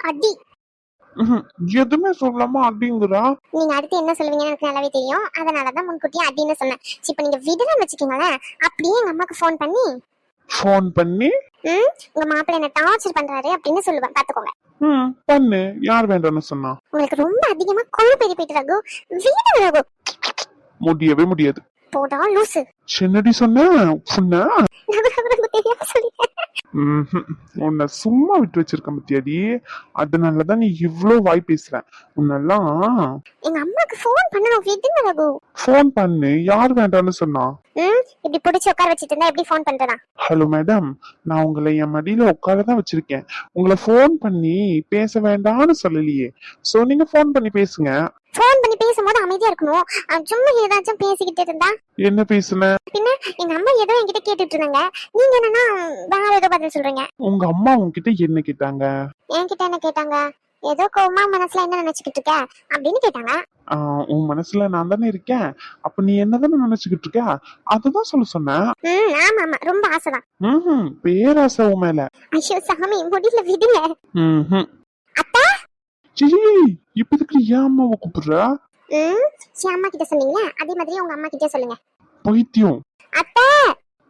அடி. எதுவுமே சொல்லாம அப்படிங்கிறா நீங்க அடுத்து என்ன சொல்லுவீங்கன்னு எனக்கு நல்லாவே தெரியும் அதனாலதான் முன்கூட்டியே அடின்னு சொன்னேன் இப்ப நீங்க விடலன்னு வச்சுக்கோங்களேன் அப்படியே எங்க அம்மாக்கு ஃபோன் பண்ணி ஃபோன் பண்ணி ம் உங்க மாப்பிள்ளை என்ன டார்ச்சர் பண்றாரு அப்படின்னு சொல்லுவேன் பாத்துக்கோங்க ம் பண்ணு யார் வேண்டாம்னு சொன்னா உங்களுக்கு ரொம்ப அதிகமா கொழு பெரிய போயிட்டு ரகு வீடு ரகு முடியவே முடியாது போடா லூசு சின்னடி சொன்ன உன்ன ரகு ரகு ரகு தெரியாம சொல்லிட்டேன் ம்ஹும். உன்னை சும்மா விட்டு வச்சிருக்க பத்தியாடி அதனாலதான் நீ இவ்ளோ வாய் பேசுற. உன்னெல்லாம் எங்க அம்மாக்கு ஃபோன் பண்ணணும் விடுங்க ரகு. ஃபோன் பண்ணு. யார் வேண்டாம்னு சொன்னா? இப்படி புடிச்சு உட்கார வச்சிட்டு இருந்தா எப்படி ஃபோன் பண்றதா? ஹலோ மேடம் நான் உங்களை என் மடியில உட்கார தான் வச்சிருக்கேன். உங்களை ஃபோன் பண்ணி பேச வேண்டாம்னு சொல்லலையே. சோ நீங்க ஃபோன் பண்ணி பேசுங்க. ஃபோன் பண்ணி பேசும்போது அமைதியா இருக்கணும். சும்மா ஏதாச்சும் பேசிக்கிட்டு இருந்தா? என்ன பேசுன? பின்ன எங்க அம்மா ஏதோ என்கிட்ட கேட்டுட்டு இருந்தாங்க. நீங்க என்னன்னா வேற ஏதோ பதில் சொல்றீங்க. உங்க அம்மா உன்கிட்ட என்ன கேட்டாங்க? என்கிட்ட என்ன கேட்டாங்க? ஏதோ கோமா மனசுல என்ன நினைச்சுக்கிட்டு இருக்க? அப்படின்னு கேட்டாங்க. உன் மனசுல நான் தானே இருக்கேன். அப்ப நீ என்னதானே நினைச்சுக்கிட்டு இருக்க? அதுதான் சொல்ல சொன்னேன் ஆமா ஆமா. ரொம்ப ஆசைதான். பேராசை உன் மேல. ஐயோ சாமி முடியல விடுங்க. சிரி இப்ப இதுக்கு ஏன் அம்மாவை கூப்பிடுற? அம்மா கிட்ட சொன்னீங்களே அதே மாதிரி உங்க அம்மா கிட்ட சொல்லுங்க. பைத்தியம். அத்தை!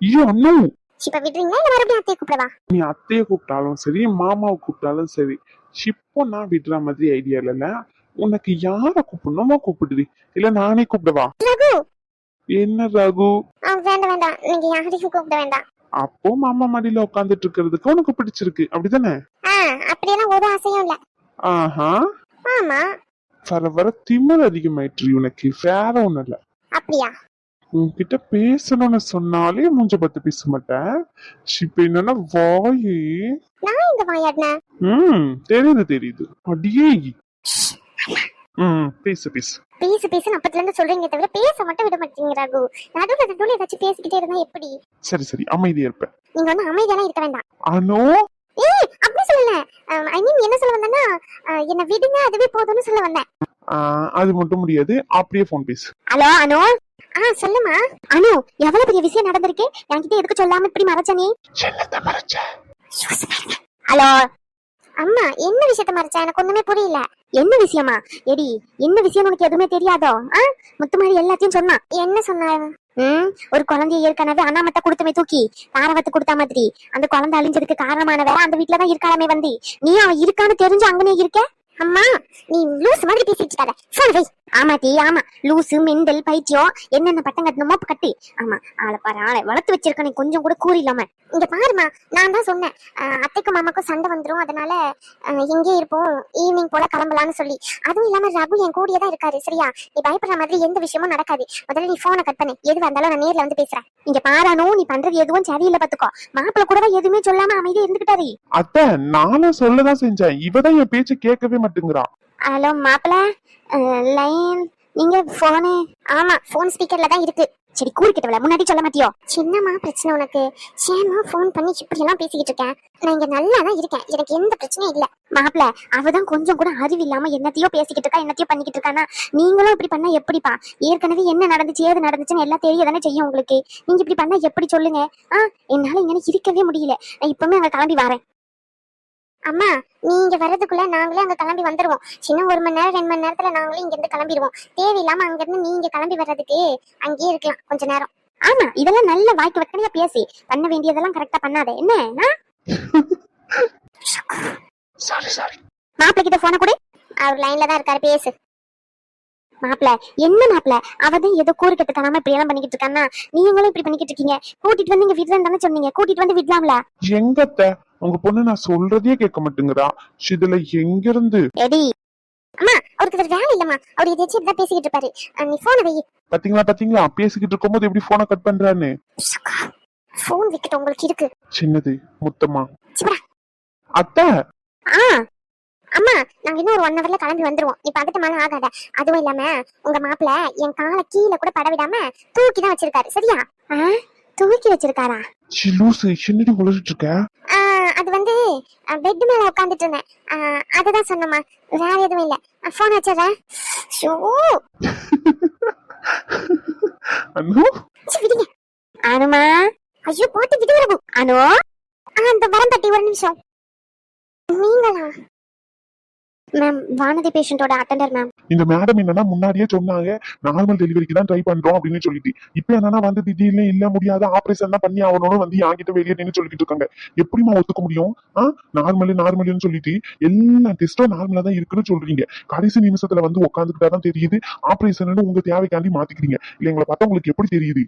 ஐயோ அண்ணு! இப்ப விடுறீங்களா? இல்ல மறுபடியும் அத்தையை கூப்பிடவா? நீ அத்தைய கூப்பிட்டாலும் சரி மாமாவை கூப்பிட்டாலும் சரி இப்போ நான் விடுற மாதிரி ஐடியா இல்ல உனக்கு யார கூப்பிடணுமோ? கூப்பிடுடி இல்ல நானே கூப்பிடவா? ரகு! என்ன ரகு? வேண்டாம் வேண்டாம். நீங்க யாரையும் கூப்பிட வேண்டாம். அப்போ மாமா மடியில உட்காந்துட்டு இருக்கிறதுக்கு உனக்கு பிடிச்சிருக்கு. அப்படிதானே? அப்படியெல்லாம் ஒரு ஆசையும் இல்ல. ஆஹா. ஆமா. வர வர திமிர் அதிகமாயிற்று உனக்கு வேற ஒண்ணும் இல்ல. அப்படியா? உன்கிட்ட பேசணும்னு சொன்னாலே மூஞ்ச பத்து பேச மாட்டேன். இப்ப என்னன்னா வாயு. நான் இந்த வாயாடினேன் ம் தெரியுது தெரியுது. அடியே. ம் பேசு பேசு பேசு. பேசு அப்பத்துல இருந்து சொல்றீங்க தவிர பேச மட்டும் விட மாட்டீங்க ரகு. நடுவுல நடுவுல ஏதாச்சும் பேசிக்கிட்டே இருந்தா எப்படி? சரி சரி அமைதியா இருப்பேன். நீங்க வந்து அமைதியெல்லாம் இருக்க வேண்டாம். அனோ? ஏய் அப்படி சொல்லல. ஐ மீன் என்ன சொல்ல வந்தேன்னா என்ன விடுங்க அதுவே போதும்னு சொல்ல வந்தேன். அது மட்டும் முடியாது. அப்படியே போன் பேசு. ஹலோ அனு? ஆ சொல்லுமா. அனு எவ்வளவு பெரிய விஷயம் நடந்திருக்கு? என்கிட்ட எதுக்கு சொல்லாம இப்படி மறைச்ச நீ? செல்லத்தை மறைச்ச. ஹலோ? அம்மா என்ன விஷயத்த மறைச்சா? எனக்கு ஒண்ணுமே புரியல. என்ன விஷயமா? எடி என்ன விஷயம் உனக்கு எதுவுமே தெரியாதோ? ஆ முத்துமாரி எல்லாத்தையும் சொன்னா என்ன சொன்னா ம்? ஒரு குழந்தைய ஏற்கனவே அண்ணாமட்ட கொடுத்தமே தூக்கி. தாரவத்து கொடுத்தா மாதிரி. அந்த குழந்தை அழிஞ்சதுக்கு காரணமானவ அந்த வீட்டுலதான் இருக்காளமே வந்து. நீ அவன் இருக்கான்னு தெரிஞ்சு அங்கனே இருக்க? அம்மா நீ லூஸ் மாதிரி பேசிட்டு இருக்காத. சொல்லு ஆமா டீ ஆமா. லூசு மெண்டல் பைத்தியம் என்னென்ன பட்டம் கட்டணுமோ கட்டு. ஆமா ஆளை பாரு ஆளை. வளர்த்து வச்சிருக்க நீ கொஞ்சம் கூட கூறிலாம இங்க பாருமா நான் தான் சொன்னேன். அஹ், அத்தைக்கும் மாமாக்கும் சண்டை வந்துரும். அதனால அஹ், இங்கே இருப்போம். ஈவினிங் போல கிளம்பலாம்னு சொல்லி. அதுவும் இல்லாம ரகு என் கூடயே தான் இருக்காரு சரியா? நீ பயப்படுற மாதிரி எந்த விஷயமும் நடக்காது. முதல்ல நீ போனை கட் பண்ணு. எது வந்தாலும் நான் நேர்ல வந்து பேசுறேன். இங்க பாரானோ நீ பண்றது எதுவும் சரியில்லை பாத்துக்கோ மாப்பிள்ள கூட எதுவுமே சொல்லாம அமைதியா இருந்துகிட்டாரு. அத்தை நானும் சொல்லதான் செஞ்சேன். இவதான் என் பேச்சு கேட்கவே மாட்டேங்கிறான். ஹலோ மாப்பிள்ள லைன். நீங்க போனு ஆமா போன் ஸ்பீக்கர்ல தான் இருக்கு. சரி கூறிக்கிட்டவள முன்னாடி சொல்ல மாட்டியோ? சின்னமா பிரச்சனை உனக்கு. சேமா ஃபோன் பண்ணி இப்படி எல்லாம் பேசிக்கிட்டு இருக்கேன். நான் இங்க நல்லா தான் இருக்கேன். எனக்கு எந்த பிரச்சனையும் இல்ல. மாப்பிள்ள அவதான் கொஞ்சம் கூட அறிவு இல்லாம என்னத்தையோ பேசிக்கிட்டு இருக்கா என்னத்தையோ பண்ணிக்கிட்டு இருக்கானா? நீங்களும் இப்படி பண்ணா எப்படிப்பா? ஏற்கனவே என்ன நடந்துச்சு ஏது நடந்துச்சுன்னு எல்லாம் தெரியதானே செய்யும் உங்களுக்கு. நீங்க இப்படி பண்ணா எப்படி சொல்லுங்க? ஆ என்னால இங்க இருக்கவே முடியல. நான் இப்பவுமே அங்க கிளம்பி வரேன். அம்மா நீங்க வர்றதுக்குள்ள நாங்களே அங்க கிளம்பி வந்துருவோம். சின்ன ஒரு மணி நேரம் ரெண்டு மணி நேரத்துல நாங்களே இங்க இருந்து கிளம்பிடுவோம். தேவையில்லாம அங்க இருந்து நீங்க கிளம்பி வர்றதுக்கு அங்கேயே இருக்கலாம் கொஞ்ச நேரம். ஆமா இதெல்லாம் நல்ல வாய்க்கு வக்கனையா பேசி. பண்ண வேண்டியதெல்லாம் கரெக்டா பண்ணாத. என்ன? சாரி சாரி மாப்பிள்ள கிட்ட போன கொடு. அவர் லைன்ல தான் இருக்காரு பேசு. மாப்பிள்ள என்ன மாப்பிள்ள அவதான் ஏதோ கூறு கட்டு தராம இப்படி எல்லாம் பண்ணிக்கிட்டு இருக்கான்னா? நீங்களும் இப்படி பண்ணிக்கிட்டு இருக்கீங்க? கூட்டிட்டு வந்து இங்க விடுறேன் தானே சொன்னீங்க? கூட்டிட்டு வந்து விடலாம்ல? எங்க அத்தை உங்க பொண்ணு நான் சொல்றதையே கேட்க மாட்டேங்கிறா. இதுல எங்க இருந்து எடி. அம்மா அவருக்கு வேற வேலை இல்லம்மா. அவர் எதாச்சும் இப்படிதான் பேசிக்கிட்டு இருப்பாரு. நீ போன வை. பாத்தீங்களா பாத்தீங்களா? பேசிக்கிட்டு இருக்கும்போது எப்படி போனை கட் பண்றான்னு? போன் விக்கெட் உங்களுக்கு இருக்கு. சின்னது முத்தம்மா. சிவரா. அத்தை? ஆ. அம்மா நாங்க இன்னும் ஒரு ஒன் ஹவர்ல கிளம்பி வந்துருவோம். நீ பக்கத்து மேல ஆகாத. அதுவும் இல்லாம உங்க மாப்பிள்ள என் காலை கீழே கூட பட விடாம தூக்கி தான் வச்சிருக்காரு. சரியா? ஆ, தூக்கி வச்சிருக்காரா? அது வந்து பெட் மேல உட்காந்துட்டு இருந்தேன். அதுதான் சொன்னம்மா. வேற எதுவும் இல்ல. போன் வச்சிடுறேன் ஷோ. அனு? விடுங்க. அனுமா? ஐயோ போட்டு விடுவிடவும் அனு? அந்த வரம் தட்டி ஒரு நிமிஷம். நீங்களா? மேம் வானதி பேஷண்டோட அட்டெண்டர் மேம் இந்த மேடம் என்னன்னா முன்னாடியே சொன்னாங்க நார்மல் டெலிவரிக்கு தான் ட்ரை பண்றோம் அப்படின்னு சொல்லிட்டு. இப்போ என்னன்னா வந்து திடீர்னு இல்ல முடியாது ஆபரேஷன் தான் பண்ணி ஆகணும்னு வந்து என்கிட்ட வெளியே நின்று சொல்லிட்டு இருக்காங்க. எப்படிமா ஒத்துக்க முடியும்? ஆ? நார்மல் நார்மல்னு சொல்லிட்டு எல்லா டெஸ்டும் நார்மலா தான் இருக்குன்னு சொல்றீங்க. கடைசி நிமிஷத்துல வந்து உட்காந்துக்கிட்டா தான் தெரியுது. ஆபரேஷன் உங்க தேவைக்காண்டி மாத்திக்கிறீங்க. இல்ல எங்களை பார்த்தா உங்களுக்கு எப்படி தெரியுது?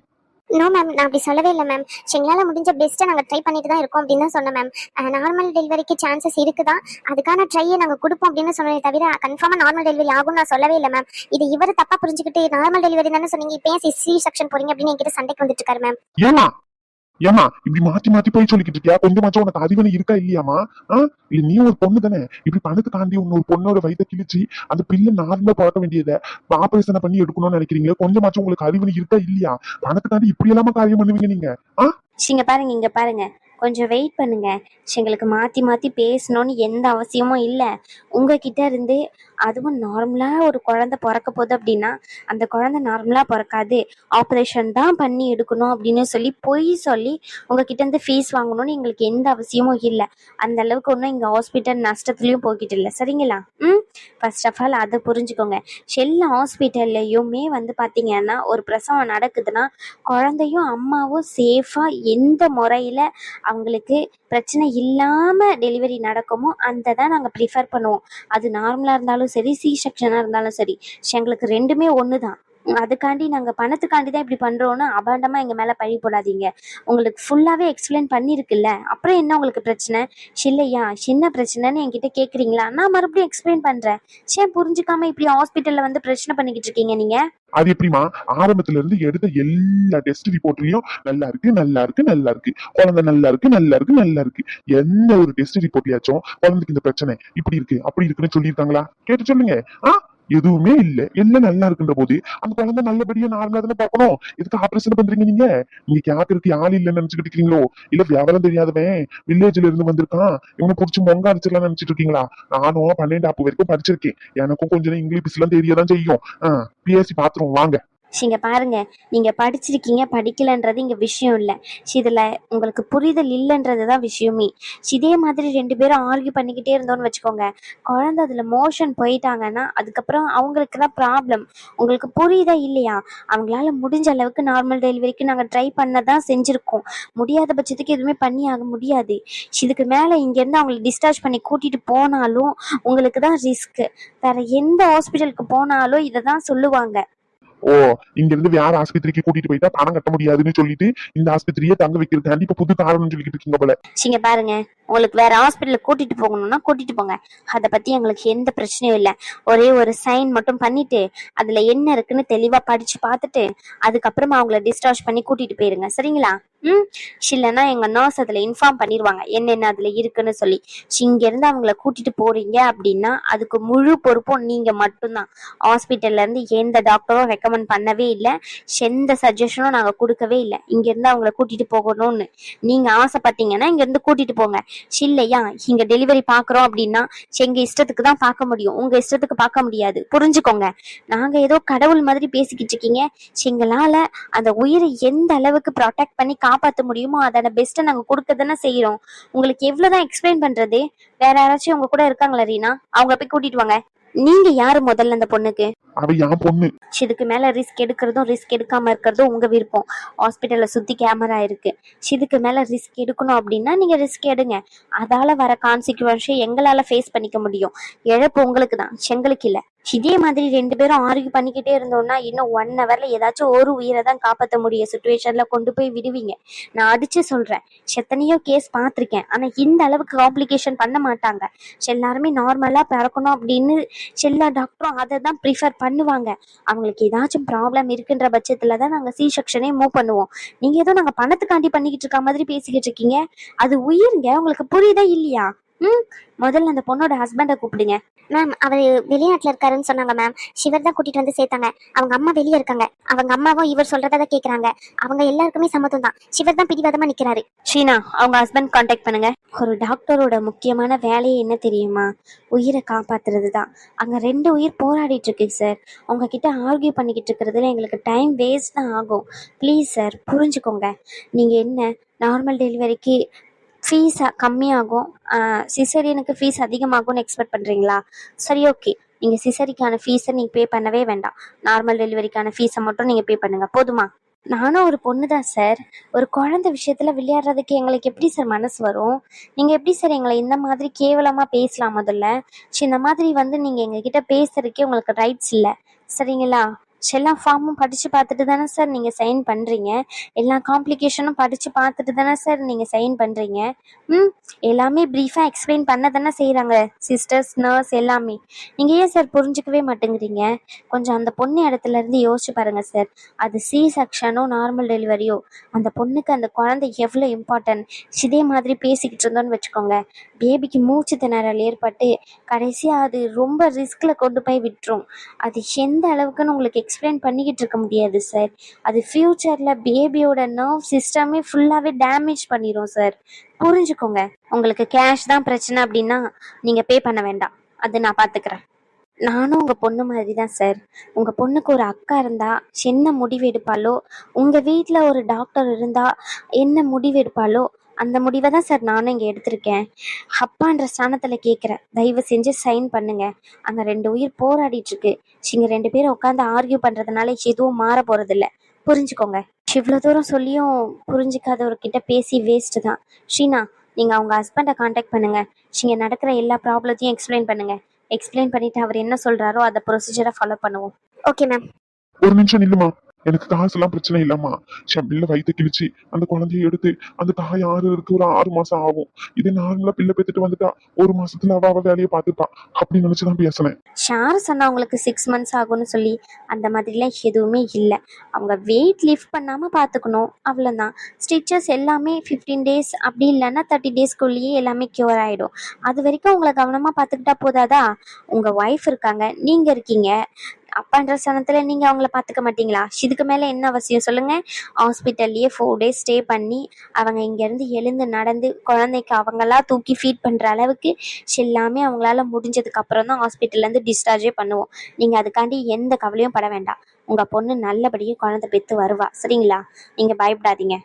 நோ மேம் நான் அப்படி சொல்லவே இல்லை மேம் எங்களால் முடிஞ்ச பெஸ்ட்டை நாங்கள் ட்ரை பண்ணிட்டு தான் இருக்கோம் அப்படின்னு தான் சொன்னேன் மேம் நார்மல் டெலிவரிக்கு சான்சஸ் இருக்குதா? அதுக்கான ட்ரையை நாங்கள் கொடுப்போம் அப்படின்னு சொன்னதே தவிர கன்ஃபார்மாக நார்மல் டெலிவரி ஆகும் நான் சொல்லவே இல்லை மேம் இது இவர் தப்பா புரிஞ்சுக்கிட்டு நார்மல் டெலிவரி தானே சொன்னீங்க இப்போ ஏன் சி செக்ஷன் போறீங்க அப்படின்னு என்கிட்ட சண்டைக்கு வந்துட்டு இருக்காரு மேம் ஏமா இப்படி மாத்தி மாத்தி போய் சொல்லிக்கிட்டு இருக்கியா? கொஞ்சமாச்சும் உனக்கு அறிவனை இருக்கா இல்லையாமா ஆஹ் இல்ல நீ ஒரு பொண்ணு தானே. இப்படி உன்னோட ஒரு பொண்ணோட வயதை கிழிச்சு அந்த பிள்ளை நார்மலா பார்க்க வேண்டியதை ஆபரேஷனை பண்ணி எடுக்கணும்னு நினைக்கிறீங்களா? கொஞ்சமாச்சும் உங்களுக்கு அறிவனை இருக்கா இல்லையா? பணத்துக்காண்டி இப்படி எல்லாம காரியம் பண்ணுவீங்க நீங்க? ஆஹ் இங்க பாருங்க இங்க பாருங்க. கொஞ்சம் வெயிட் பண்ணுங்க. எங்களுக்கு மாத்தி மாத்தி பேசணும்னு எந்த அவசியமும் இல்லை. உங்ககிட்ட இருந்து அதுவும் நார்மலாக ஒரு குழந்தை பிறக்க போகுது அப்படின்னா அந்த குழந்தை நார்மலாக பிறக்காது. ஆப்ரேஷன் தான் பண்ணி எடுக்கணும் அப்படின்னு சொல்லி பொய் சொல்லி உங்ககிட்ட இருந்து ஃபீஸ் வாங்கணும்னு எங்களுக்கு எந்த அவசியமும் இல்லை. அந்த அளவுக்கு ஒன்றும் இங்கே ஹாஸ்பிட்டல் நஷ்டத்துலேயும் போய்கிட்டு இல்லை. சரிங்களா? ம்? ஃபர்ஸ்ட் ஆஃப் ஆல் அதை புரிஞ்சுக்கோங்க. எல்லா ஹாஸ்பிட்டல்லையுமே வந்து பார்த்தீங்கன்னா ஒரு பிரசவம் நடக்குதுன்னா குழந்தையும் அம்மாவும் சேஃபாக எந்த முறையில் அவங்களுக்கு பிரச்சனை இல்லாமல் டெலிவரி நடக்குமோ அந்த தான் நாங்கள் ப்ரிஃபர் பண்ணுவோம். அது நார்மலாக இருந்தாலும் சரி சி செக்ஷனாக இருந்தாலும் சரி எங்களுக்கு ரெண்டுமே ஒன்று தான் அதுக்காண்டி நாங்கள் பணத்துக்காண்டி தான் இப்படி பண்ணுறோன்னு அபாண்டமாக எங்கள் மேலே பழி போடாதீங்க. உங்களுக்கு ஃபுல்லாகவே எக்ஸ்பிளைன் பண்ணியிருக்குல்ல அப்புறம் என்ன உங்களுக்கு பிரச்சனை? இல்லையா சின்ன பிரச்சனைன்னு என்கிட்ட கேட்குறீங்களா நான் மறுபடியும் எக்ஸ்பிளைன் பண்ணுறேன் ஏன் புரிஞ்சுக்காம இப்படி ஹாஸ்பிட்டலில் வந்து பிரச்சனை பண்ணிக்கிட்டு இருக்கீங்க நீங்கள் அது எப்படிமா ஆரம்பத்துல இருந்து எடுத்த எல்லா டெஸ்ட் ரிப்போர்ட்லயும் நல்லா இருக்கு நல்லா இருக்கு நல்லா இருக்கு. குழந்தை நல்லா இருக்கு நல்லா இருக்கு நல்லா இருக்கு. எந்த ஒரு டெஸ்ட் ரிப்போர்ட்லயாச்சும் குழந்தைக்கு இந்த பிரச்சனை இப்படி இருக்கு அப்படி இருக்குன்னு சொல்லியிருக்காங்களா? கேட்டு சொல்லுங்க. ஆ? எதுவுமே இல்ல. எல்லாம் நல்லா இருக்குன்ற போது அந்த குழந்தை நல்லபடியா நார்மலா தானே பாக்கணும் இதுக்கு ஆபரேஷன் பண்றீங்க நீங்க? நீங்க கேட்கறதுக்கு ஆள் இல்லைன்னு நினைச்சுக்கிட்டு இருக்கீங்களோ? இல்ல வியாபாரம் தெரியாதவன் வில்லேஜ்ல இருந்து வந்திருக்கான் இவனை புடிச்சு மொங்க அடிச்சிடலாம் நினைச்சிட்டு இருக்கீங்களா? நானும் பன்னெண்டு அப்போ வரைக்கும் படிச்சிருக்கேன். எனக்கும் கொஞ்சம் இங்கிலீஷ் எல்லாம் தெரியதான் செய்யும். பிஎஸ்சி பாத்துருவோம் வாங்க. இங்க பாருங்க நீங்க படிச்சிருக்கீங்க படிக்கலன்றது இங்க விஷயம் இல்லை. இதுல உங்களுக்கு புரிதல் இல்லைன்றது தான் விஷயமே. இதே மாதிரி ரெண்டு பேரும் ஆர்கியூ பண்ணிக்கிட்டே இருந்தோம்னு வச்சுக்கோங்க. குழந்தை அதுல மோஷன் போயிட்டாங்கன்னா அதுக்கப்புறம் அவங்களுக்கு தான் ப்ராப்ளம் உங்களுக்கு புரியுதா இல்லையா? அவங்களால முடிஞ்ச அளவுக்கு நார்மல் டெலிவரிக்கு நாங்க ட்ரை பண்ண தான் செஞ்சிருக்கோம். முடியாத பட்சத்துக்கு எதுவுமே பண்ணி ஆக முடியாது. இதுக்கு மேல இங்க இருந்து அவங்களை டிஸ்சார்ஜ் பண்ணி கூட்டிட்டு போனாலும் உங்களுக்கு தான் ரிஸ்க் வேற எந்த ஹாஸ்பிட்டலுக்கு போனாலும் இதை தான் சொல்லுவாங்க. ஓ இங்க இருந்து வேற ஆஸ்பத்திரிக்கு கூட்டிட்டு போயிட்டா பணம் கட்ட முடியாதுன்னு சொல்லிட்டு இந்த ஆஸ்பத்திரியே தங்க வைக்கிறதுக்காண்டி இப்ப புது காரணம் சொல்லிட்டு இருக்கீங்க போல. இங்க பாருங்க உங்களுக்கு வேற ஹாஸ்பிட்டலுக்கு கூட்டிட்டு போகணும்னா கூட்டிட்டு போங்க. அதை பத்தி எங்களுக்கு எந்த பிரச்சனையும் இல்லை. ஒரே ஒரு சைன் மட்டும் பண்ணிட்டு அதுல என்ன இருக்குன்னு தெளிவா படிச்சு பார்த்துட்டு அதுக்கப்புறமா அவங்கள டிஸ்சார்ஜ் பண்ணி கூட்டிட்டு போயிருங்க. சரிங்களா? ம் இல்லைன்னா எங்க நர்ஸ் அதில் இன்ஃபார்ம் பண்ணிடுவாங்க என்னென்ன அதில் இருக்குன்னு சொல்லி. இங்கிருந்து அவங்கள கூட்டிட்டு போறீங்க அப்படின்னா அதுக்கு முழு பொறுப்பும் நீங்கள் மட்டும்தான். ஹாஸ்பிட்டல்லேருந்து எந்த டாக்டரும் ரெக்கமெண்ட் பண்ணவே இல்லை. எந்த சஜஷனும் நாங்கள் கொடுக்கவே இல்லை. இங்கேருந்து அவங்கள கூட்டிகிட்டு போகணும்னு. நீங்கள் ஆசைப்பட்டீங்கன்னா இங்கேருந்து கூட்டிகிட்டு கூட்டிட்டு போங்க. இல்லையா? இங்கே டெலிவரி பார்க்குறோம் அப்படின்னா எங்கள் இஷ்டத்துக்கு தான் பார்க்க முடியும். உங்கள் இஷ்டத்துக்கு பார்க்க முடியாது. புரிஞ்சுக்கோங்க. நாங்கள் ஏதோ கடவுள் மாதிரி பேசிக்கிட்டு இருக்கீங்க. எங்களால அந்த உயிரை எந்த அளவுக்கு ப்ரொடெக்ட் பண்ணி காப்பாற்ற முடியுமோ அதோட பெஸ்ட்டை நாங்க கொடுக்க தானே செய்யறோம் உங்களுக்கு எவ்வளோதான் எக்ஸ்பிளைன் பண்றது? வேற யாராச்சும் உங்க கூட இருக்காங்களா ரீனா? அவங்க போய் கூட்டிட்டு வாங்க. நீங்க யாரு முதல்ல அந்த பொண்ணுக்கு? அவ என் பொண்ணு. இதுக்கு மேல ரிஸ்க் எடுக்கிறதும் ரிஸ்க் எடுக்காம இருக்கிறதும் உங்க விருப்பம். ஹாஸ்பிட்டல்ல சுத்தி கேமரா இருக்கு. இதுக்கு மேல ரிஸ்க் எடுக்கணும் அப்படின்னா நீங்க ரிஸ்க் எடுங்க. அதால வர கான்சிக்வன்ஸை எங்களால ஃபேஸ் பண்ணிக்க முடியும். இழப்பு உங்களுக்கு தான். செங்களுக்கு இல்ல. இதே மாதிரி ரெண்டு பேரும் ஆர்கியூ பண்ணிக்கிட்டே இருந்தோம்னா இன்னும் ஒன் ஹவர்ல ஏதாச்சும் ஒரு உயிரை தான் காப்பாற்ற முடிய சுச்சுவேஷன்ல கொண்டு போய் விடுவீங்க. நான் அடிச்சு சொல்றேன். எத்தனையோ கேஸ் பார்த்துருக்கேன். ஆனா இந்த அளவுக்கு காம்ப்ளிகேஷன் பண்ண மாட்டாங்க. எல்லாருமே நார்மலா பிறக்கணும் அப்படின்னு எல்லா டாக்டரும் அதை தான் ப்ரிஃபர் பண்ணுவாங்க. அவங்களுக்கு ஏதாச்சும் ப்ராப்ளம் இருக்குன்ற பட்சத்தில் தான் நாங்கள் சி செக்ஷனே மூவ் பண்ணுவோம். நீங்கள் ஏதோ நாங்கள் பணத்துக்காண்டி பண்ணிக்கிட்டு இருக்க மாதிரி பேசிக்கிட்டு இருக்கீங்க. அது உயிருங்க. உங்களுக்கு புரியுதா இல்லையா? ம் முதல்ல அந்த பொண்ணோட ஹஸ்பண்டை கூப்பிடுங்க. மேம் அவர் வெளிநாட்டுல இருக்காருன்னு சொன்னாங்க மேம் சிவர் தான் கூட்டிட்டு வந்து சேர்த்தாங்க. அவங்க அம்மா வெளியே இருக்காங்க. அவங்க அம்மாவும் இவர் சொல்றதை தான் கேக்குறாங்க. அவங்க எல்லாருக்குமே சம்மதம் தான். சிவர் தான் பிடிவாதமா நிக்கிறாரு. ஷீனா அவங்க ஹஸ்பண்ட் காண்டாக்ட் பண்ணுங்க. ஒரு டாக்டரோட முக்கியமான வேலையே என்ன தெரியுமா? உயிரை காப்பாத்துறது தான். அங்க ரெண்டு உயிர் போராடிட்டு இருக்கு சார் உங்ககிட்ட ஆர்கியூ பண்ணிக்கிட்டு இருக்கிறதுல எங்களுக்கு டைம் வேஸ்ட் தான் ஆகும். ப்ளீஸ் சார் புரிஞ்சுக்கோங்க. நீங்க என்ன நார்மல் டெலிவரிக்கு ஃபீஸ் கம்மியாகும். சிசரியனுக்கு ஃபீஸ் அதிகமாகும்னு எக்ஸ்பெக்ட் பண்ணுறீங்களா சரி ஓகே நீங்கள் சிசரிக்கான ஃபீஸை நீங்கள் பே பண்ணவே வேண்டாம். நார்மல் டெலிவரிக்கான ஃபீஸை மட்டும் நீங்கள் பே பண்ணுங்கள் போதுமா? நானும் ஒரு பொண்ணு தான் சார் ஒரு குழந்தை விஷயத்தில் விளையாடுறதுக்கு எங்களுக்கு எப்படி சார் மனசு வரும்? நீங்கள் எப்படி சார் எங்களை இந்த மாதிரி கேவலமாக பேசலாம் முதல்ல? ஸோ இந்த மாதிரி வந்து நீங்கள் எங்ககிட்ட பேசுறதுக்கே உங்களுக்கு ரைட்ஸ் இல்லை. சரிங்களா? எல்லா ஃபார்மும் படிச்சு பார்த்துட்டு தானே சார் நீங்க சைன் பண்றீங்க? எல்லா காம்ப்ளிகேஷனும் படிச்சு பார்த்துட்டு தானே சார் நீங்க சைன் பண்றீங்க? ம் எல்லாமே ப்ரீஃபா எக்ஸ்பிளைன் பண்ண தானே செய்கிறாங்க சிஸ்டர்ஸ் நர்ஸ் எல்லாமே. நீங்க ஏன் சார் புரிஞ்சுக்கவே மாட்டேங்கிறீங்க? கொஞ்சம் அந்த பொண்ணு இடத்துல இருந்து யோசிச்சு பாருங்க சார் அது சி செக்ஷனோ நார்மல் டெலிவரியோ அந்த பொண்ணுக்கு அந்த குழந்தை எவ்வளோ இம்பார்ட்டன்ட் இதே மாதிரி பேசிக்கிட்டு இருந்தோம்னு வச்சுக்கோங்க. பேபிக்கு மூச்சு திணறல் ஏற்பட்டு கடைசியாக அது ரொம்ப ரிஸ்கில் கொண்டு போய் விட்டுரும். அது எந்த அளவுக்குன்னு உங்களுக்கு எக்ஸ்பிளைன் பண்ணிக்கிட்டு இருக்க முடியாது சார் அது ஃப்யூச்சரில் பேபியோட நர்வ் சிஸ்டமே ஃபுல்லாகவே டேமேஜ் பண்ணிடும் சார் புரிஞ்சுக்கோங்க. உங்களுக்கு கேஷ் தான் பிரச்சனை அப்படின்னா நீங்கள் பே பண்ண வேண்டாம். அது நான் பார்த்துக்கிறேன் நானும் உங்கள் பொண்ணு மாதிரி தான் சார் உங்கள் பொண்ணுக்கு ஒரு அக்கா இருந்தால் என்ன முடிவு எடுப்பாளோ உங்கள் வீட்டில் ஒரு டாக்டர் இருந்தால் என்ன முடிவு எடுப்பாளோ அந்த முடிவை தான் சார் நானும் இங்கே எடுத்திருக்கேன். அப்பான்ற ஸ்தானத்தில் கேட்குறேன் தயவு செஞ்சு சைன் பண்ணுங்க. அங்கே ரெண்டு உயிர் போராடிட்டு இருக்கு. ரெண்டு பேரும் உட்காந்து ஆர்கியூ பண்ணுறதுனால எதுவும் மாற போகிறதில்ல புரிஞ்சுக்கோங்க. இவ்வளோ தூரம் சொல்லியும் புரிஞ்சிக்காதவர்கிட்ட பேசி வேஸ்ட்டு தான். ஷீனா நீங்கள் அவங்க ஹஸ்பண்டை காண்டாக்ட் பண்ணுங்க. இங்கே நடக்கிற எல்லா ப்ராப்ளத்தையும் எக்ஸ்பிளைன் பண்ணுங்க. எக்ஸ்பிளைன் பண்ணிவிட்டு அவர் என்ன சொல்கிறாரோ அதை ப்ரொசீஜரை ஃபாலோ பண்ணுவோம். ஓகே மேம் ஒரு நிமிஷம் இல்லைம்மா எனக்கு காசு எல்லாம் பிரச்சனை இல்லம்மா. செம்பில்ல வயிற்று கிழிச்சு அந்த குழந்தைய எடுத்து அந்த தாய் ஆறு இருக்கு ஒரு ஆறு மாசம் ஆகும். இதே நார்மலா பிள்ளை பெத்துட்டு வந்துட்டா ஒரு மாசத்துல அவ அவ வேலையை பார்த்துப்பா. அப்படின்னு நினைச்சுதான் பேசினேன். ஷார் சொன்னா அவங்களுக்கு சிக்ஸ் மந்த்ஸ் ஆகும்னு சொல்லி அந்த மாதிரிலாம் எதுவுமே இல்லை. அவங்க வெயிட் லிஃப்ட் பண்ணாம பார்த்துக்கணும். அவ்வளோதான் ஸ்டிச்சஸ் எல்லாமே ஃபிஃப்டீன் டேஸ் அப்படி இல்லைன்னா தேர்ட்டி டேஸ்க்குள்ளேயே எல்லாமே க்யூர் ஆகிடும் அது வரைக்கும் உங்களை கவனமா பார்த்துக்கிட்டா போதாதா? உங்க ஒய்ஃப் இருக்காங்க நீங்க இருக்கீங்க. அப்பான்ற சனத்தில் நீங்கள் அவங்கள பார்த்துக்க மாட்டீங்களா? இதுக்கு மேலே என்ன அவசியம்? சொல்லுங்கள் ஹாஸ்பிட்டல்லையே ஃபோர் டேஸ் ஸ்டே பண்ணி அவங்க இங்கேருந்து எழுந்து நடந்து குழந்தைக்கு அவங்களா தூக்கி ஃபீட் பண்ணுற அளவுக்கு எல்லாமே அவங்களால முடிஞ்சதுக்கு அப்புறம் தான் ஹாஸ்பிட்டல்லேருந்து டிஸ்சார்ஜே பண்ணுவோம். நீங்கள் அதுக்காண்டி எந்த கவலையும் பட வேண்டாம். உங்கள் பொண்ணு நல்லபடியாக குழந்தை பெற்று வருவா. சரிங்களா? நீங்கள் பயப்படாதீங்க.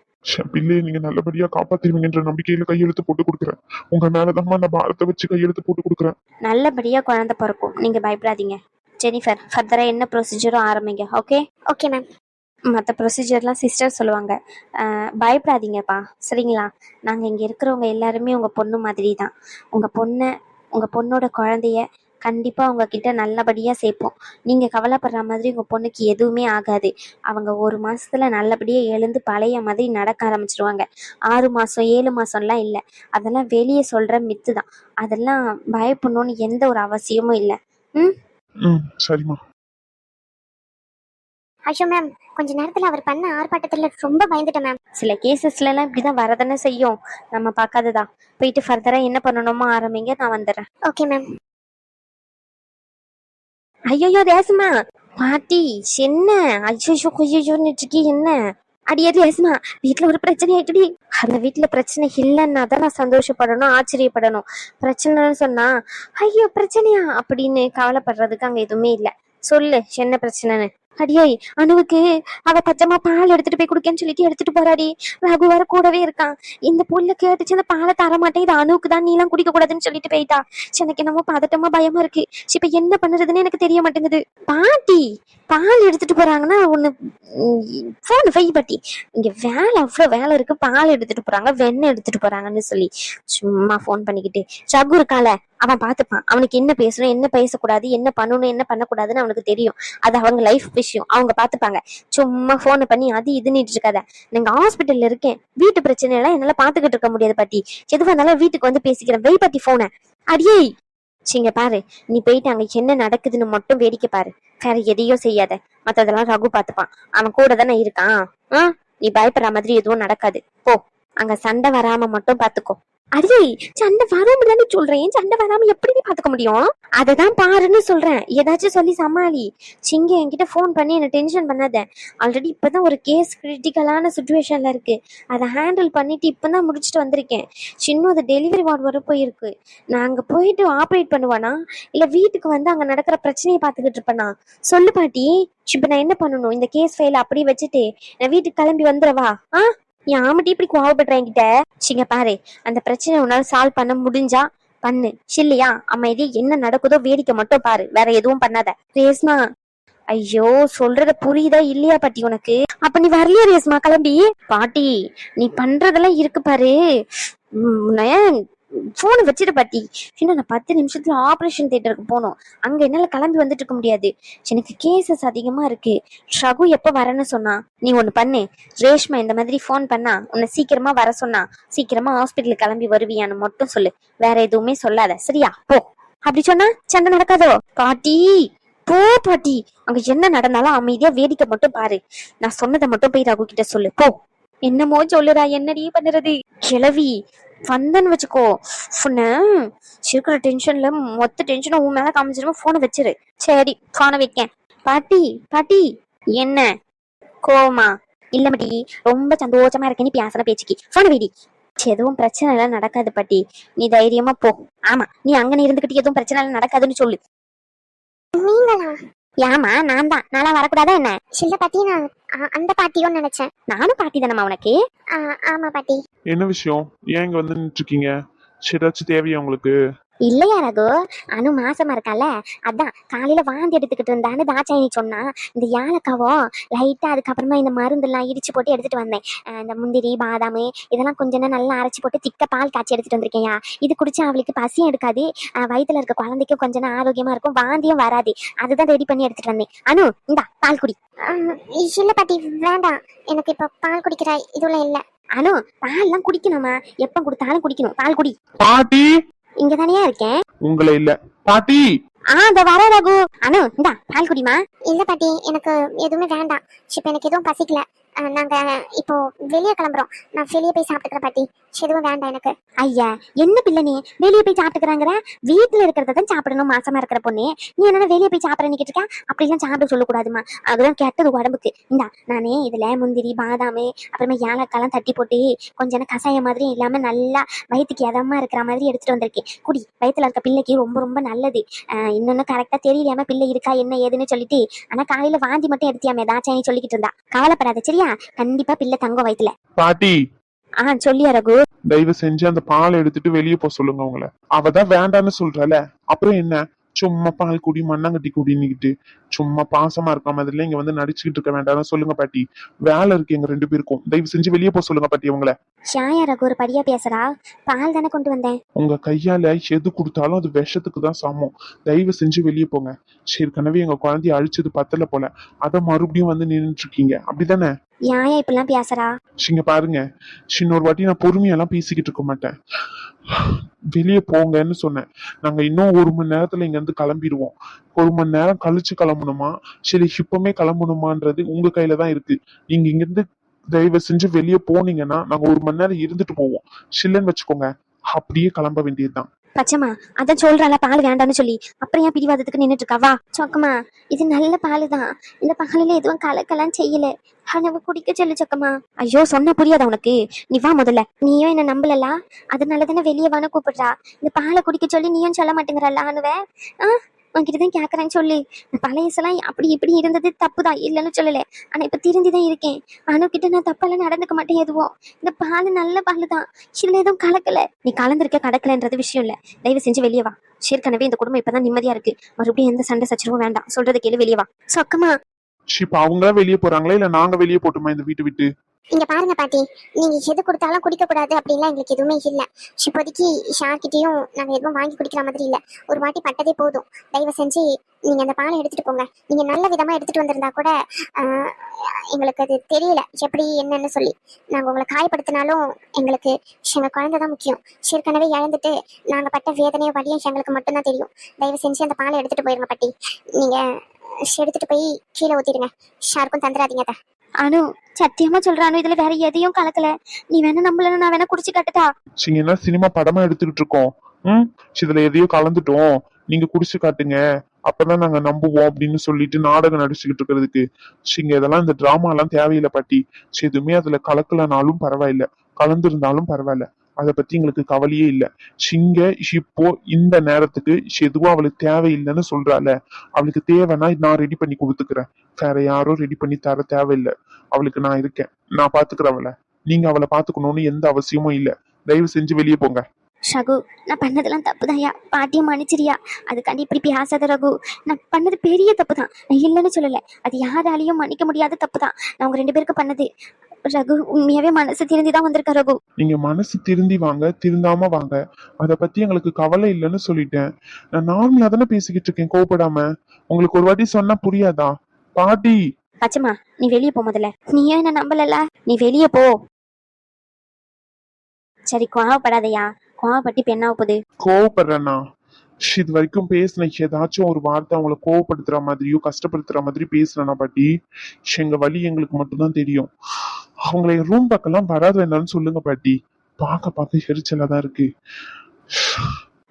பிள்ளையை நீங்க நல்லபடியா காப்பாத்திருவீங்கன்ற நம்பிக்கையில கையெழுத்து போட்டு கொடுக்குறேன். உங்க மேலதாம்மா நான் பாரத்தை வச்சு கையெழுத்து போட்டு கொடுக்குறேன். நல்லபடியாக குழந்தை பிறக்கும். நீங்கள் பயப்படாதீங்க. ஜெனிஃபர் ஃபர்தராக என்ன ப்ரொசீஜரும் ஆரம்பிங்க ஓகே ஓகே மேம் மற்ற ப்ரொசீஜர்லாம் சிஸ்டர் சொல்லுவாங்க. பயப்படாதீங்கப்பா சரிங்களா? நாங்கள் இங்கே இருக்கிறவங்க எல்லாருமே உங்கள் பொண்ணு மாதிரி தான் உங்கள் பொண்ணை உங்கள் பொண்ணோட குழந்தைய கண்டிப்பாக உங்ககிட்ட நல்லபடியாக சேர்ப்போம். நீங்கள் கவலைப்படுற மாதிரி உங்கள் பொண்ணுக்கு எதுவுமே ஆகாது. அவங்க ஒரு மாசத்துல நல்லபடியாக எழுந்து பழைய மாதிரி நடக்க ஆரம்பிச்சிருவாங்க. ஆறு மாதம் ஏழு மாதம்லாம் இல்லை. அதெல்லாம் வெளியே சொல்கிற மித்து தான். அதெல்லாம் பயப்படணும்னு எந்த ஒரு அவசியமும் இல்லை. ம்? ம் சரிம்மா. ஐயோ மேம் கொஞ்ச நேரத்துல அவர் பண்ண ஆர்ப்பாட்டத்துல ரொம்ப பயந்துட்டேன் மேம் சில கேசஸ்லலாம் இப்படி தான் வரதானே செய்யும். நம்ம பார்க்காததா போயிட்டு ஃபர்தராக என்ன பண்ணணுமோ ஆரம்பிங்க நான் வந்துடுறேன் ஓகே மேம் ஐயோ ரேசுமா பாட்டி என்ன? ஐயோ கொய்யோன்னு இருக்கி என்ன? அடியே ரேசுமா வீட்டுல ஒரு பிரச்சனை ஆயிட்டுடி. அந்த வீட்டுல பிரச்சனை இல்லைன்னா தான் நான் சந்தோஷப்படணும் ஆச்சரியப்படணும். பிரச்சனைன்னு சொன்னா ஐயோ பிரச்சனையா? அப்படின்னு கவலைப்படுறதுக்கு அங்க எதுவுமே இல்ல. சொல்லு என்ன பிரச்சனைன்னு. அடியே அணுவுக்கு. அவ பச்சைமா பால் எடுத்துட்டு போய் குடிக்கன்னு சொல்லிட்டு எடுத்துட்டு போறாடி. ரகு வேற கூடவே இருக்கான். இந்த புள்ள கேட்டுச்சு அந்த பாலை தர மாட்டேன் இது அணுவுக்கு தான் நீலாம் குடிக்க கூடாதுன்னு சொல்லிட்டு போயிட்டா. எனக்கு என்னமோ பதட்டமா பயமா இருக்கு. இப்ப என்ன பண்ணுறதுன்னு எனக்கு தெரிய மாட்டேங்குது. பாட்டி பால் எடுத்துட்டு போறாங்கன்னா ஒண்ணு ஃபோன் வை பாட்டி. இங்க வேலை அவ்வளவு வேலை இருக்கு. பால் எடுத்துட்டு போறாங்க வெண்ணெய் எடுத்துட்டு போறாங்கன்னு சொல்லி. சும்மா ஃபோன் பண்ணிக்கிட்டு. ரகு இருக்கால அவன் பார்த்துப்பான். அவனுக்கு என்ன பேசணும் என்ன பேசக்கூடாது என்ன பண்ணணும் என்ன பண்ணக்கூடாதுன்னு அவனுக்கு தெரியும். அது அவங்க லைஃப் விஷயம். அவங்க பார்த்துப்பாங்க. சும்மா ஃபோனை பண்ணி அது இதுன்னு இருக்காத. நீங்க ஹாஸ்பிட்டல்ல இருக்கேன். வீட்டு பிரச்சனை எல்லாம் என்னால பாத்துக்கிட்டு இருக்க முடியாது பாட்டி. எதுவா இருந்தாலும் வீட்டுக்கு வந்து பேசிக்கிறேன். வெய் பாட்டி போனை அடியே! சிங்க பாரு. நீ போயிட்டு அங்க என்ன நடக்குதுன்னு மட்டும் வேடிக்கை பாரு. வேற எதையும் செய்யாத. மத்ததெல்லாம் ரகு பாத்துப்பான் அவன் கூட தானே இருக்கான். ஆ? நீ பயப்படுற மாதிரி எதுவும் நடக்காது. போ. அங்க சண்டை வராம மட்டும் பாத்துக்கோ அடியே சண்டை வராம தானே சொல்றேன் சண்டை வராம எப்படி நீ பாத்துக்க முடியும்? அததான் பாருன்னு சொல்றேன். ஏதாச்சும் சொல்லி சமாளி. சிங்க என்கிட்ட ஃபோன் பண்ணி என்ன டென்ஷன் பண்ணாத. ஆல்ரெடி இப்பதான் ஒரு கேஸ் கிரிட்டிக்கலான சுச்சுவேஷன்ல இருக்கு. அதை ஹேண்டில் பண்ணிட்டு இப்பதான் முடிச்சுட்டு வந்திருக்கேன். சின்ன அது டெலிவரி வார்டு வர போயிருக்கு. நான் அங்க போயிட்டு ஆப்ரேட் பண்ணுவானா? இல்ல வீட்டுக்கு வந்து அங்க நடக்கிற பிரச்சனையை பார்த்துக்கிட்டு இருப்பேனா? சொல்லு பாட்டி. இப்ப நான் என்ன பண்ணணும்? இந்த கேஸ் ஃபைல அப்படியே வச்சுட்டு நான் வீட்டுக்கு கிளம்பி வந்துடவா? ஆ? யாமட்டி இப்படி கோவப்படுற என்கிட்ட? சிங்க பாரு அந்த பிரச்சனை உன்னால சால்வ் பண்ண முடிஞ்சா பண்ணு. இல்லையா அமைதி என்ன நடக்குதோ வேடிக்கை மட்டும் பாரு. வேற எதுவும் பண்ணாத. ரேஸ்மா ஐயோ சொல்றத புரியுதா இல்லையா பாட்டி உனக்கு? அப்ப நீ வரலையா ரேஸ்மா கிளம்பி? பாட்டி நீ பண்றதெல்லாம் இருக்கு பாரு. ஃபோனை வச்சுட்டு பாட்டி. இன்னும் நான் பத்து நிமிஷத்துல ஆபரேஷன் தியேட்டருக்கு போனோம் அங்க என்னால கிளம்பி வந்துட்டு இருக்க முடியாது. எனக்கு கேசஸ் அதிகமா இருக்கு. ஷகு எப்ப வரேன்னு சொன்னா நீ ஒண்ணு பண்ணு. ரேஷ்மா இந்த மாதிரி ஃபோன் பண்ணா உன்னை சீக்கிரமா வர சொன்னா சீக்கிரமா ஹாஸ்பிட்டலுக்கு கிளம்பி வருவியான்னு மட்டும் சொல்லு. வேற எதுவுமே சொல்லாத. சரியா? போ. அப்படி சொன்னா சண்டை நடக்காதோ? பாட்டி போ பாட்டி. அங்க என்ன நடந்தாலும் அமைதியா வேடிக்கை மட்டும் பாரு. நான் சொன்னதை மட்டும் போய் ரகு கிட்ட சொல்லு. போ. என்னமோ சொல்லுடா என்னடி பண்ணுறது? கிளவி வந்தேன்னு வச்சுக்கோ. உன்னை இருக்கிற டென்ஷன்ல மொத்த டென்ஷனும் உன் மேல காமிச்சிருமா போனை வச்சிரு. சரி போனை வைக்கேன். பாட்டி பாட்டி என்ன? கோமா இல்ல மட்டி ரொம்ப சந்தோஷமா இருக்கேன்னு நீ பேசுற பேச்சுக்கு போன வீடி. எதுவும் பிரச்சனை எல்லாம் நடக்காது பாட்டி. நீ தைரியமா போ. ஆமா நீ அங்க இருந்துகிட்டு எதுவும் பிரச்சனை எல்லாம் நடக்காதுன்னு சொல்லு. நீங்களா? ஏமா நான் தான் நாளா வரக்கூடாதா என்ன? சில்ல பாட்டி நான் அந்த பாட்டியோன்னு நினைச்சேன். நானும் பாட்டி தானம்மா உனக்கு? ஆமா பாட்டி. என்ன விஷயம்? ஏன் இங்க வந்து நின்னுட்டு இருக்கீங்க? ஏதாச்சும் தேவையா உங்களுக்கு? இல்லையா ரகு? அனு மாசமா இருக்கால. அதான் காலையில வாந்தி எடுத்துக்கிட்டு இருந்தான்னு தாச்சாயி சொன்னா இந்த ஏலக்காவும் லைட்டா அதுக்கப்புறமா இந்த மருந்தெல்லாம் இடிச்சு போட்டு எடுத்துட்டு வந்தேன். இந்த முந்திரி பாதாம் இதெல்லாம் கொஞ்ச நேரம் நல்லா அரைச்சு போட்டு திக்க பால் காய்ச்சி எடுத்துட்டு வந்திருக்கேன்யா இது குடிச்சு அவளுக்கு பசியும் எடுக்காது. வயித்துல இருக்க குழந்தைக்கும் கொஞ்ச நேரம் ஆரோக்கியமா இருக்கும் வாந்தியும் வராது. அதுதான் ரெடி பண்ணி எடுத்துட்டு வந்தேன். அனு இந்தா பால் குடி. இல்ல பாட்டி வேண்டாம். எனக்கு இப்ப பால் குடிக்கிற இதுல இல்ல. அனு பால்லாம் குடிக்கணுமா? எப்ப கொடுத்தாலும் குடிக்கணும். பால் குடி. பாட்டி! இங்க தானே இருக்கேன் உங்களை இல்ல. பாட்டி! ஆ இந்த வர ரகு அனு இந்தா பால் குடிமா. இல்ல பாட்டி எனக்கு எதுவுமே வேண்டாம். இப்ப எனக்கு எதுவும் பசிக்கல. நாங்கள் நாங்க இப்போ வெளியே கிளம்புறோம். நான் வெளியே போய் சாப்பிட்டுக்கிறேன் பாட்டி. எதுவும் வேண்டாம் எனக்கு. ஐயா என்ன பிள்ளை நீ? வெளியே போய் சாப்பிட்டுக்கிறாங்கிற? வீட்டுல இருக்கிறத தான் சாப்பிடணும் மாசமா இருக்கிற பொண்ணு. நீ என்ன வெளியே போய் சாப்பிட்றேன்னு கேட்டிருக்க அப்படிலாம் சாப்பிட சொல்லக்கூடாதுமா அதுதான் கெட்டது உடம்புக்கு. இந்தா நானே இதுல முந்திரி பாதாம் அப்புறமா ஏலக்காலாம் தட்டி போட்டு கொஞ்சம் நேரம் கஷாயம் மாதிரி இல்லாம நல்லா வயிற்றுக்கு எதமா இருக்கிற மாதிரி எடுத்துட்டு வந்திருக்கேன். குடி வயித்துல இருக்க பிள்ளைக்கு ரொம்ப ரொம்ப நல்லது. இன்னொன்னு கரெக்டா தெரியலையாம பிள்ளை இருக்கா என்ன ஏதுன்னு சொல்லிட்டு ஆனா காலையில வாந்தி மட்டும் எடுத்தியாமே தாச்சாயி சொல்லிக்கிட்டு இருந்தா. கவலைப்படாத சரியா? கண்டிப்பா பிள்ளை தங்கம் வயித்துல. பாட்டி. ஆ சொல்லியா ரகு? தயவு செஞ்சு அந்த பாலை எடுத்துட்டு வெளியே போக சொல்லுங்க அவங்கள அவதான் வேண்டான்னு சொல்றால அப்புறம் என்ன? சும்மா பால் குடி மண்ணாங்கட்டி குடின்னுக்கிட்டு சும்மா பாசமா இருக்க மாதிரில இங்க வந்து நடிச்சுக்கிட்டு இருக்க வேண்டாம்னு சொல்லுங்க பாட்டி. வேலை இருக்கு எங்க ரெண்டு பேருக்கும். தயவு செஞ்சு வெளியே போக சொல்லுங்க பாட்டி அவங்கள. ஷாயா ரகு ஒரு படியா பேசுறா. பால் தானே கொண்டு வந்தேன். உங்க கையால எது கொடுத்தாலும் அது விஷத்துக்கு தான் சமம். தயவு செஞ்சு வெளியே போங்க. ஏற்கனவே எங்க குழந்தைய அழிச்சது பத்தல போல. அத மறுபடியும் வந்து நின்னுட்டு இருக்கீங்க அப்படிதானே? யாயா இப்பெல்லாம் பேசுறா. இங்க பாருங்க. இன்னொரு வாட்டி நான் பொறுமையெல்லாம் பேசிக்கிட்டு இருக்க மாட்டேன். வெளியே போங்கன்னு சொன்னேன். நாங்க இன்னும் ஒரு மணி நேரத்துல இங்க இருந்து கிளம்பிடுவோம். ஒரு மணி நேரம் கழிச்சு கிளம்பணுமா? சரி இப்பமே கிளம்பணுமான்றது உங்க கையில தான் இருக்கு. நீங்க இங்க இருந்து தயவு செஞ்சு வெளியே போனீங்கன்னா நாங்க ஒரு மணி நேரம் இருந்துட்டு போவோம். சில்லன்னு வச்சுக்கோங்க. அப்படியே கிளம்ப வேண்டியதுதான். பச்சைமா அதான் சொல்றாள பால் வேண்டாம்னு சொல்லி. அப்புறம் ஏன் பிடிவாதத்துக்கு நின்னுட்டு இருக்கா வா சொக்கமா இது நல்ல பால் தான் இந்த பாலில எதுவும் கலக்கலாம் செய்யல. ஆனா குடிக்க சொல்லு சொக்கமா ஐயோ சொன்ன புரியாதா உனக்கு? நீ வா முதல்ல. நீயும் என்ன நம்பலலா? அதனால தானே வெளியே வான கூப்பிடுறா. இந்த பாலை குடிக்க சொல்லி நீயும் சொல்ல மாட்டேங்கிறல்ல அனுவ? ஆ? உன்கிட்ட தான் கேட்கறேன் சொல்லு பழையசெல்லாம் அப்படி இப்படி இருந்தது தப்பு தான் இல்லைன்னு சொல்லலை. ஆனா இப்ப திருந்தி தான் இருக்கேன். அணுக்கிட்ட கிட்ட நான் தப்பெல்லாம் நடந்துக்க மாட்டேன் எதுவும் இந்த பால் நல்ல பால் தான் இதுல எதுவும் கலக்கல. நீ கலந்துருக்க கடக்கலைன்றது விஷயம் இல்ல. தயவு செஞ்சு வெளியே வா. ஏற்கனவே இந்த குடும்பம் இப்பதான் நிம்மதியா இருக்கு. மறுபடியும் எந்த சண்டை சச்சரவும் வேண்டாம். சொல்கிறது கேளு வெளியே வா. சொக்கமா இப்ப அவங்க வெளியே போறாங்களா? இல்ல நாங்க வெளியே போட்டுமா இந்த வீட்டு விட்டு? இங்க பாருங்க பாட்டி. நீங்க எது கொடுத்தாலும் குடிக்க கூடாது அப்படின்லாம் எங்களுக்கு எதுவுமே இல்ல. இப்போதைக்கு ஷார்கிட்டயும் நாங்க எதுவும் வாங்கி குடிக்கிற மாதிரி இல்ல. ஒரு வாட்டி பட்டதே போதும். தயவு செஞ்சு நீங்க அந்த பாலை எடுத்துட்டு போங்க. நீங்க நல்ல விதமா எடுத்துட்டு வந்திருந்தா கூட ஆஹ், எங்களுக்கு அது தெரியல. எப்படி என்னன்னு சொல்லி. நாங்க உங்களை காயப்படுத்தினாலும் எங்களுக்கு எங்க குழந்தை தான் முக்கியம். ஏற்கனவே இழந்துட்டு நாங்க பட்ட வேதனையும் வழியும் எங்களுக்கு மட்டும்தான் தெரியும். தயவு செஞ்சு அந்த பாலை எடுத்துட்டு போயிருங்க பாட்டி. நீங்க எடுத்துட்டு போய் கீழே ஊத்திடுங்க. ஷாருக்கும் தந்துடாதீங்க. அனு சத்தியமா சொல்றானு இதுல வேற எதையும் கலக்கல. நீ வேணா நம்பலன்னு நான் வேணா குடிச்சு காட்டுதா சரி என்ன சினிமா படமா எடுத்துக்கிட்டு இருக்கோம்? ம்? இதுல எதையோ கலந்துட்டோம். நீங்க குடிச்சு காட்டுங்க. அப்பதான் நாங்க நம்புவோம் அப்படின்னு சொல்லிட்டு நாடகம் நடிச்சுக்கிட்டு இருக்கிறதுக்கு. சிங்க இதெல்லாம் இந்த டிராமா எல்லாம் தேவையில்லை பாட்டி. எதுவுமே அதுல கலக்கலனாலும் பரவாயில்ல. கலந்திருந்தாலும் பரவாயில்ல. அதை பத்தி எங்களுக்கு கவலையே இல்ல. சிங்க இப்போ இந்த நேரத்துக்கு எதுவும் அவளுக்கு தேவையில்லைன்னு சொல்றாள். அவளுக்கு தேவைன்னா நான் ரெடி பண்ணி கொடுத்துக்கிறேன். வேற யாரும் ரெடி பண்ணி தர தேவையில்லை. அவளுக்கு நான் இருக்கேன். நான் பாத்துக்கிறேன் அவளை. நீங்க அவளை பாத்துக்கணும்னு எந்த அவசியமும் இல்ல. தயவு செஞ்சு வெளியே போங்க. ரகு நான் பண்ணதெல்லாம் தப்பு தான்யா பாட்டியை மன்னிச்சிரியா அதுக்காண்டி இப்படி பேசாத ரகு. நான் பண்ணது பெரிய தப்பு தான் நான் இல்லைன்னு சொல்லலை. அது யாராலையும் மன்னிக்க முடியாத தப்பு தான் நான் உங்க ரெண்டு பேருக்கு பண்ணது. ரகு உண்மையாவே மனசு திருந்தி தான் வந்திருக்க ரகு? நீங்க மனசு திருந்தி வாங்க திருந்தாம வாங்க. அத பத்தி எங்களுக்கு கவலை இல்லைன்னு சொல்லிட்டேன். நான் நார்மலா தானே பேசிக்கிட்டு இருக்கேன் கோவப்படாம. உங்களுக்கு ஒரு வாட்டி சொன்னா புரியாதா? பாட்டி! பச்சைமா நீ வெளியே போ முதல்ல. நீ ஏன் என்ன நம்பலல நீ வெளியே போ. சரி கோவப்படாதயா. கோவப்பட்டு இப்ப என்ன ஆகப் போகுது? கோவப்படுறேன்னா இது வரைக்கும் பேசின ஏதாச்சும் ஒரு வார்த்தை அவங்கள கோவப்படுத்துற மாதிரியோ கஷ்டப்படுத்துற மாதிரி பேசுறேனா பாட்டி? எங்க வழி எங்களுக்கு மட்டும்தான் தெரியும். அவங்கள ரூம் பக்கம்லாம் வராது வேண்டாம்னு சொல்லுங்க பாட்டி. பார்க்க பார்க்க எரிச்சலா தான் இருக்கு.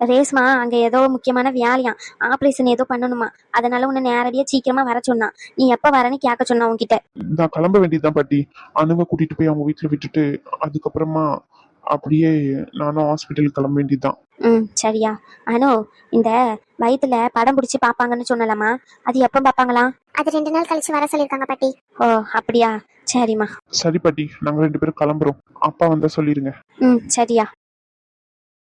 ரேஸ்மா அங்க ஏதோ முக்கியமான வேலையாம் ஆபரேஷன் ஏதோ பண்ணணுமா? அதனால உன்னை நேரடியா சீக்கிரமா வர சொன்னான். நீ எப்ப வரேன்னு கேட்க சொன்னா உன்கிட்ட. நான் கிளம்ப வேண்டியதுதான் பாட்டி. அணுவை கூட்டிட்டு போய் அவங்க வீட்டுல விட்டுட்டு அதுக்கப்புறமா அப்படியே நானும் ஹாஸ்பிட்டல் கிளம்ப வேண்டியதுதான். ம் சரியா. அனு இந்த வயித்துல படம் பிடிச்சி பாப்பாங்கன்னு சொன்னலாமா அது எப்போ பாப்பாங்களா? அது ரெண்டு நாள் கழிச்சு வர சொல்லிருக்காங்க பாட்டி. ஓ அப்படியா? சரிம்மா. சரி பாட்டி. நாங்க ரெண்டு பேரும் கிளம்புறோம். அப்பா வந்தா சொல்லிருங்க. ம் சரியா.